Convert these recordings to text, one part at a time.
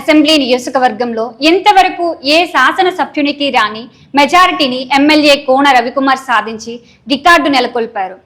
assembly నియోజకవర్గంలో ఎంతవరకు ఏ శాసన సభ్యునికి రాని మెజారిటీని ఎమ్మెల్యే కోన రవికుమార్ సాధించి రికార్డు నెలకొల్పారు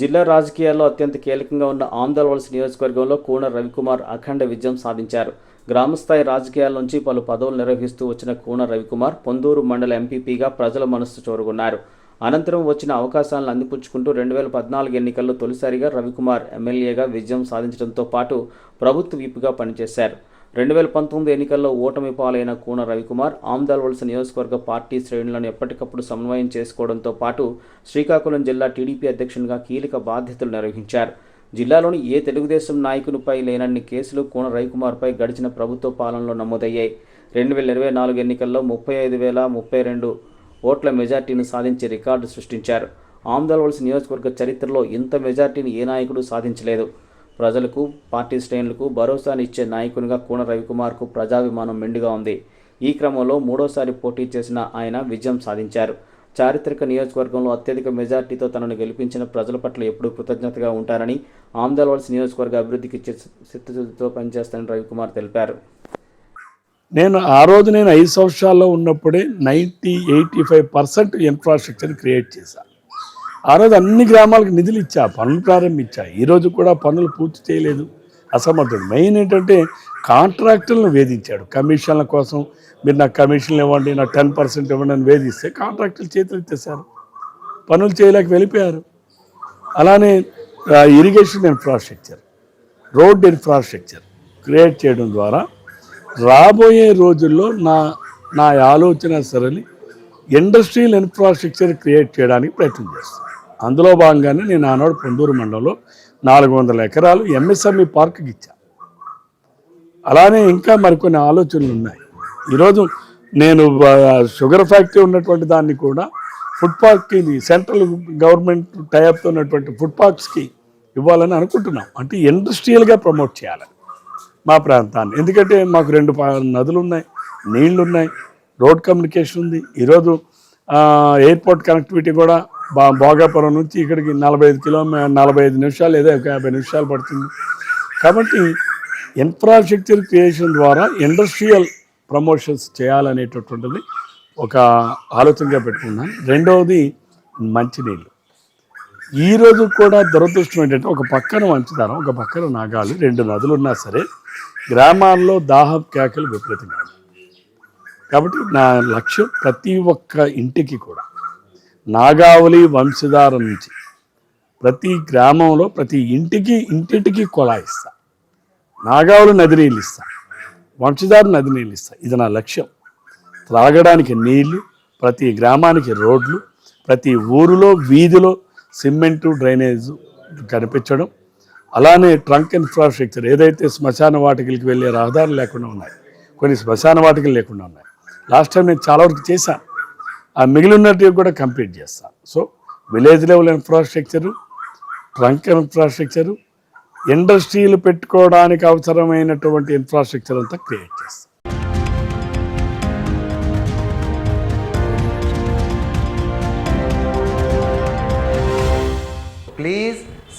జిల్లా రాజకీయాల్లో అత్యంత కీలకంగా ఉన్న ఆంధ్రవలస నియోజకవర్గంలో కోన రవికుమార్ అఖండ విజయం సాధించారు గ్రామస్థాయి రాజకీయాల నుంచి పలు పదవులు నిర్వహిస్తూ వచ్చిన కూన రవికుమార్ పొందూరు మండల ఎంపీపీగా ప్రజల మనస్సు చోరుకున్నారు అనంతరం వచ్చిన అవకాశాలను అందిపుచ్చుకుంటూ రెండు వేల పద్నాలుగు ఎన్నికల్లో తొలిసారిగా రవికుమార్ ఎమ్మెల్యేగా విజయం సాధించడంతో పాటు ప్రభుత్వ విప్గా పనిచేశారు రెండు వేల పంతొమ్మిది ఎన్నికల్లో ఓటమి పాలైన కూన రవికుమార్ ఆమ్దాల్ వలస నియోజకవర్గ పార్టీ శ్రేణులను ఎప్పటికప్పుడు సమన్వయం చేసుకోవడంతో పాటు శ్రీకాకుళం జిల్లా టీడీపీ అధ్యక్షునిగా కీలక బాధ్యతలు నిర్వహించారు జిల్లాలోని ఏ తెలుగుదేశం నాయకునిపై లేనన్ని కేసులు కూన రవికుమార్పై గడిచిన ప్రభుత్వ పాలనలో నమోదయ్యాయి రెండు వేల ఇరవై నాలుగు ఎన్నికల్లో ముప్పై ఐదు వేల ముప్పై రెండు ఓట్ల మెజార్టీని సాధించి రికార్డు సృష్టించారు ఆమ్దాల్వలసి నియోజకవర్గ చరిత్రలో ఇంత మెజార్టీని ఏ నాయకుడు సాధించలేదు ప్రజలకు పార్టీ శ్రేణులకు భరోసానిచ్చే ఇచ్చే నాయకునిగా కూన రవికుమార్కు ప్రజాభిమానం మెండుగా ఉంది ఈ క్రమంలో మూడోసారి పోటీ చేసిన ఆయన విజయం సాధించారు చారిత్రక నియోజకవర్గంలో అత్యధిక మెజార్టీతో తనను గెలిపించిన ప్రజల పట్ల ఎప్పుడూ కృతజ్ఞతగా ఉంటారని ఆమ్దాల్వలసి నియోజకవర్గ అభివృద్ధికి చిత్తశుద్ధితో పనిచేస్తానని రవికుమార్ తెలిపారు నేను ఆ రోజు నేను ఐదు సంవత్సరాల్లో ఉన్నప్పుడే ninety eighty five percent infrastructure create చేశాను ఆ రోజు అన్ని గ్రామాలకు నిధులు ఇచ్చా పనులు ప్రారంభించా ఈరోజు కూడా పనులు పూర్తి చేయలేదు అసమర్థుడు మెయిన్ ఏంటంటే కాంట్రాక్టర్లను వేధించాడు కమిషన్ల కోసం మీరు నాకు కమిషన్లు ఇవ్వండి నాకు టెన్ పర్సెంట్ ఇవ్వండి అని వేధిస్తే కాంట్రాక్టర్లు చేతులు ఇచ్చేసారు పనులు చేయలేక వెళ్ళిపోయారు అలానే irrigation infrastructure road infrastructure create చేయడం ద్వారా రాబోయే రోజుల్లో నా నా ఆలోచన సరళి ఇండస్ట్రియల్ ఇన్ఫ్రాస్ట్రక్చర్ క్రియేట్ చేయడానికి ప్రయత్నం చేస్తాను అందులో భాగంగానే నేను ఆనాడు పొందూరు మండలంలో నాలుగు వందల ఎకరాలు ఎంఎస్ఎంఈ పార్క్కి ఇచ్చాను అలానే ఇంకా మరికొన్ని ఆలోచనలు ఉన్నాయి ఈరోజు నేను షుగర్ ఫ్యాక్టరీ ఉన్నటువంటి దాన్ని కూడా ఫుడ్ పార్క్కి సెంట్రల్ గవర్నమెంట్ టైఅప్తో ఉన్నటువంటి ఫుడ్ పార్క్స్కి ఇవ్వాలని అనుకుంటున్నాం అంటే ఇండస్ట్రియల్గా ప్రమోట్ చేయాలని మా ప్రాంతాన్ని ఎందుకంటే మాకు రెండు నదులు ఉన్నాయి నీళ్లు ఉన్నాయి రోడ్ కమ్యూనికేషన్ ఉంది ఈరోజు ఎయిర్పోర్ట్ కనెక్టివిటీ కూడా బా భోగాపురం నుంచి ఇక్కడికి నలభై ఐదు కిలోమీ నలభై ఐదు నిమిషాలు ఏదో ఒక యాభై నిమిషాలు పడుతుంది కాబట్టి ఇన్ఫ్రాస్ట్రక్చర్ క్రియేషన్ ద్వారా ఇండస్ట్రియల్ ప్రమోషన్స్ చేయాలనేటటువంటిది ఒక ఆలోచనగా పెట్టుకున్నాను రెండవది మంచినీళ్ళు ఈ రోజు కూడా దురదృష్టం ఏంటంటే ఒక పక్కన వంచుతారం ఒక పక్కన నాగాలు రెండు నదులు ఉన్నా సరే గ్రామాల్లో దాహం కేకలు విపరీతంగా కాబట్టి నా లక్ష్యం ప్రతి ఒక్క ఇంటికి కూడా నాగావళి వంశధార నుంచి ప్రతి గ్రామంలో ప్రతి ఇంటికి ఇంటింటికి కుళాయి ఇస్తా నాగావళి నది నీళ్ళు ఇస్తా వంశధార నది నీళ్ళు ఇస్తా ఇది నా లక్ష్యం త్రాగడానికి నీళ్లు ప్రతి గ్రామానికి రోడ్లు ప్రతి ఊరిలో వీధిలో సిమెంటు డ్రైనేజ్ కనిపించడం అలానే ట్రంక్ ఇన్ఫ్రాస్ట్రక్చర్ ఏదైతే శ్మశాన వాటికలకి వెళ్ళే రహదారులు లేకుండా ఉన్నాయి కొన్ని శ్మశాన వాటికలు లేకుండా ఉన్నాయి లాస్ట్ టైం నేను చాలా వరకు చేశాను ఆ మిగిలినటివి కూడా కంప్లీట్ చేస్తాను so village level infrastructure trunk infrastructure ఇండస్ట్రీలు పెట్టుకోవడానికి అవసరమైనటువంటి ఇన్ఫ్రాస్ట్రక్చర్ అంతా క్రియేట్ చేస్తాను